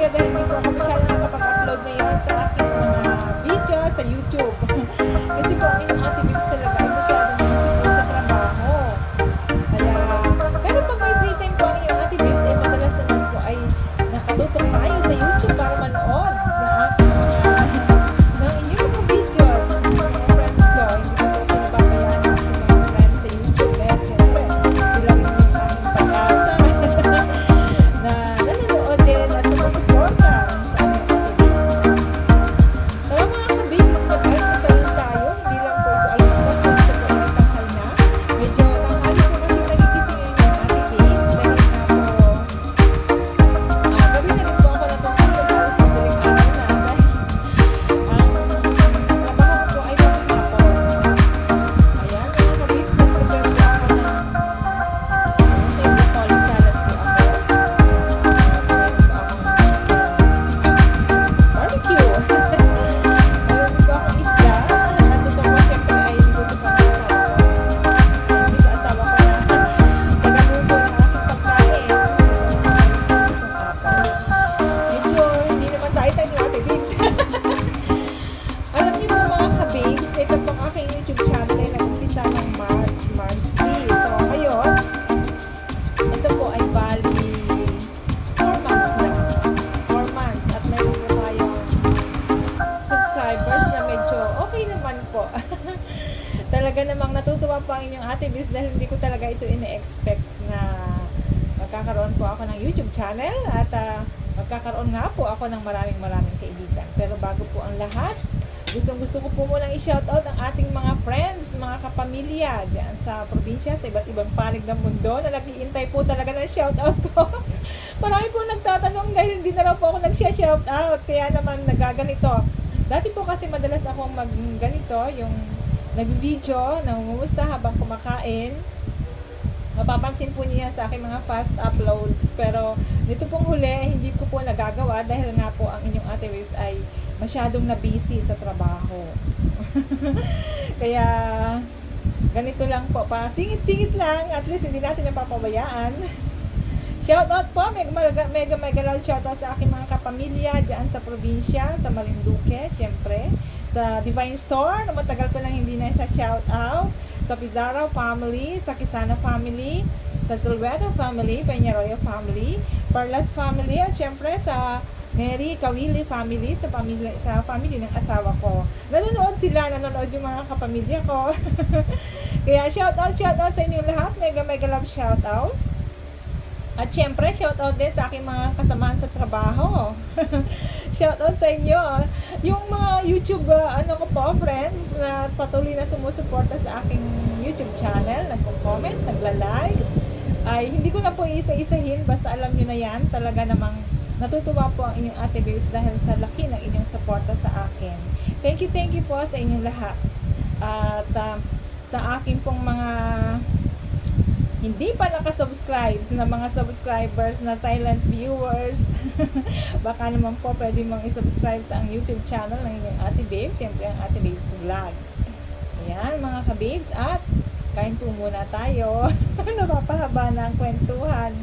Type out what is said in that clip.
kayo dahil hindi po ang inyong ate Bis dahil hindi ko talaga ito ine-expect na magkakaroon po ako ng YouTube channel at ah, magkakaroon nga po ako ng maraming maraming kaibigan. Pero bago po ang lahat, gustong gusto ko po munang i-shoutout ang ating mga friends, mga kapamilya dyan sa probinsya, sa iba't ibang panig ng mundo na nag-iintay po talaga ng shoutout ko. Marami po nagtatanong dahil hindi na raw po ako nag-shoutout, kaya naman nagaganito. Dati po kasi madalas akong mag ganito, yung nag-video, nangungumusta habang kumakain. Mapapansin po niya sa aking mga fast uploads. Pero nito pong huli, hindi ko po nagagawa dahil nga po ang inyong ate Waves ay masyadong na busy sa trabaho. Kaya ganito lang po. Pa singit-singit lang. At least hindi natin napapabayaan. Shoutout po, mega mega, mega, mega loud shoutout sa aking mga kapamilya dyan sa probinsya, sa Marinduque, syempre. Sa Divine Store, na matagal ko lang hindi na sa shoutout. Sa Pizarro family, sa Kisana family, sa Silveto family, Peñarroyo family, Perlas family, at syempre sa Mary Kawili family, sa pamilya, sa family ng asawa ko. Nanonood sila, nanonood yung mga kapamilya ko. Kaya shoutout, shoutout sa inyo lahat. Mega, mega love shoutout. At syempre, shoutout din sa aking mga kasamahan sa trabaho. shoutout sa inyo. Yung mga YouTube, uh, ano ko po, friends, na patuloy na sumusuporta sa aking YouTube channel, nagko-comment, nagla-like, ay hindi ko na po isa-isahin, basta alam nyo na yan, talaga namang natutuwa po ang inyong ate Bears dahil sa laki ng inyong suporta sa akin. Thank you, thank you po sa inyong lahat. At uh, sa aking pong mga hindi pa nakasubscribe na mga subscribers na silent viewers, baka naman po pwede mong isubscribe sa ang YouTube channel ng Ate Babes, syempre ang Ate Babes Vlog. Ayan mga ka-babes at kain po muna tayo. Napapahaba na ang kwentuhan.